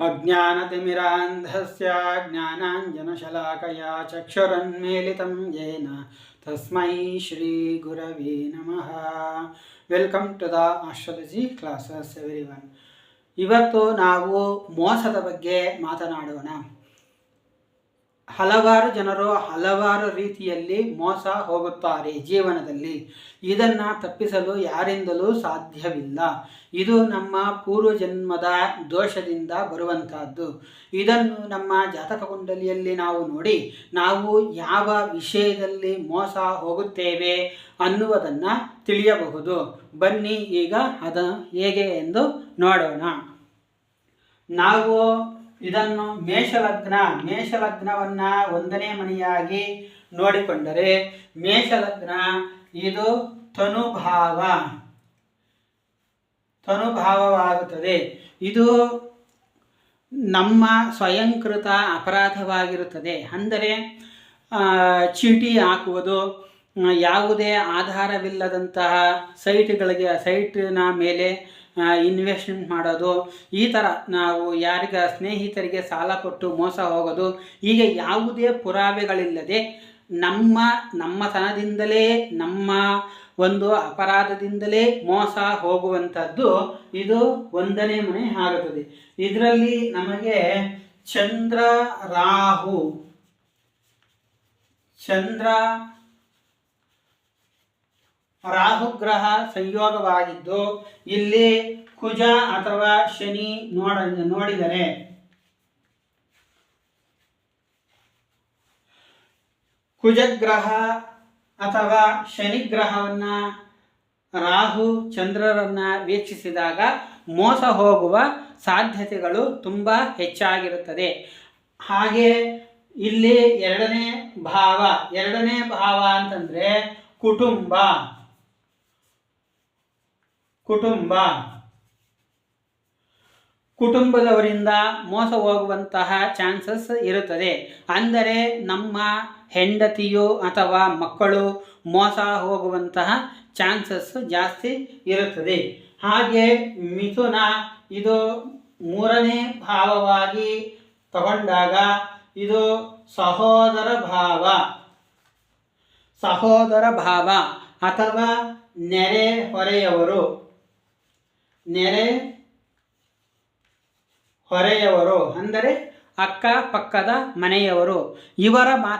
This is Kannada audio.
अज्ञानतिमिरान्धस्य ज्ञानाञ्जनशलाकया चक्षुरन्मीलितं येन ತಸ್ಮೈ ಶ್ರೀ ಗುರವೇ ನಮಃ welcome to the astrology classes everyone ಇವತ್ತು ನಾವು ಮೋಸದ ಬಗ್ಗೆ ಮಾತನಾಡೋಣ ಹಲವಾರು ಜನರು ಹಲವಾರು ರೀತಿಯಲ್ಲಿ ಮೋಸ ಹೋಗುತ್ತಾರೆ ಜೀವನದಲ್ಲಿ. ಇದನ್ನು ತಪ್ಪಿಸಲು ಯಾರಿಂದಲೂ ಸಾಧ್ಯವಿಲ್ಲ. ಇದು ನಮ್ಮ ಪೂರ್ವಜನ್ಮದ ದೋಷದಿಂದ ಬರುವಂತಹದ್ದು. ಇದನ್ನು ನಮ್ಮ ಜಾತಕ ಕುಂಡಲಿಯಲ್ಲಿ ನಾವು ನೋಡಿ, ನಾವು ಯಾವ ವಿಷಯದಲ್ಲಿ ಮೋಸ ಹೋಗುತ್ತೇವೆ ಅನ್ನುವುದನ್ನು ತಿಳಿಯಬಹುದು. ಬನ್ನಿ ಈಗ ಅದ ಹೇಗೆ ಎಂದು ನೋಡೋಣ. ನಾವು ಇದನ್ನು ಮೇಷಲಗ್ನ, ಮೇಷಲಗ್ನವನ್ನು ಒಂದನೇ ಮನೆಯಾಗಿ ನೋಡಿಕೊಂಡರೆ ಮೇಷಲಗ್ನ ಇದು ತನುಭಾವ. ತನುಭಾವವಾಗುತ್ತದೆ. ಇದು ನಮ್ಮ ಸ್ವಯಂಕೃತ ಅಪರಾಧವಾಗಿರುತ್ತದೆ. ಅಂದರೆ ಚೀಟಿ ಹಾಕುವುದು, ಯಾವುದೇ ಆಧಾರವಿಲ್ಲದಂತಹ ಸೈಟ್ಗಳಿಗೆ, ಸೈಟಿನ ಮೇಲೆ ಇನ್ವೆಸ್ಟ್ಮೆಂಟ್ ಮಾಡೋದು, ಈ ಥರ ನಾವು ಯಾರಿಗ ಸ್ನೇಹಿತರಿಗೆ ಸಾಲ ಕೊಟ್ಟು ಮೋಸ ಹೋಗೋದು ಹೀಗೆ ಯಾವುದೇ ಪುರಾವೆಗಳಿಲ್ಲದೆ ನಮ್ಮ ನಮ್ಮತನದಿಂದಲೇ ನಮ್ಮ ಒಂದು ಅಪರಾಧದಿಂದಲೇ ಮೋಸ ಹೋಗುವಂಥದ್ದು ಇದು ಒಂದನೇ ಮನೆ ಆಗುತ್ತದೆ. ಇದರಲ್ಲಿ ನಮಗೆ ಚಂದ್ರ, ರಾಹು, ಚಂದ್ರ ರಾಹುಗ್ರಹ ಸಂಯೋಗವಾಗಿದ್ದು, ಇಲ್ಲಿ ಕುಜ ಅಥವಾ ಶನಿ ನೋಡ, ನೋಡಿದರೆ ಕುಜಗ್ರಹ ಅಥವಾ ಶನಿಗ್ರಹವನ್ನು ರಾಹು ಚಂದ್ರರನ್ನು ವೀಕ್ಷಿಸಿದಾಗ ಮೋಸ ಹೋಗುವ ಸಾಧ್ಯತೆಗಳು ತುಂಬ ಹೆಚ್ಚಾಗಿರುತ್ತದೆ. ಹಾಗೆ ಇಲ್ಲಿ ಎರಡನೇ ಭಾವ ಎರಡನೇ ಭಾವ ಅಂತಂದರೆ ಕುಟುಂಬ. ಕುಟುಂಬ. ಕುಟುಂಬದವರಿಂದ ಮೋಸ ಹೋಗುವಂತಹ ಚಾನ್ಸಸ್ ಇರುತ್ತದೆ. ಅಂದರೆ ನಮ್ಮ ಹೆಂಡತಿಯು ಅಥವಾ ಮಕ್ಕಳು ಮೋಸ ಹೋಗುವಂತಹ ಚಾನ್ಸಸ್ ಜಾಸ್ತಿ ಇರುತ್ತದೆ. ಹಾಗೆ ಮಿಥುನ ಇದು ಮೂರನೇ ಭಾವವಾಗಿ ತಗೊಂಡಾಗ ಇದು ಸಹೋದರ ಭಾವ. ಸಹೋದರ ಭಾವ ಅಥವಾ ನೆರೆ ಹೊರೆಯವರು. ನೆರೆ ಹೊರೆಯವರು ಅಂದರೆ ಅಕ್ಕಪಕ್ಕದ ಮನೆಯವರು. ಇವರ ಮಾತು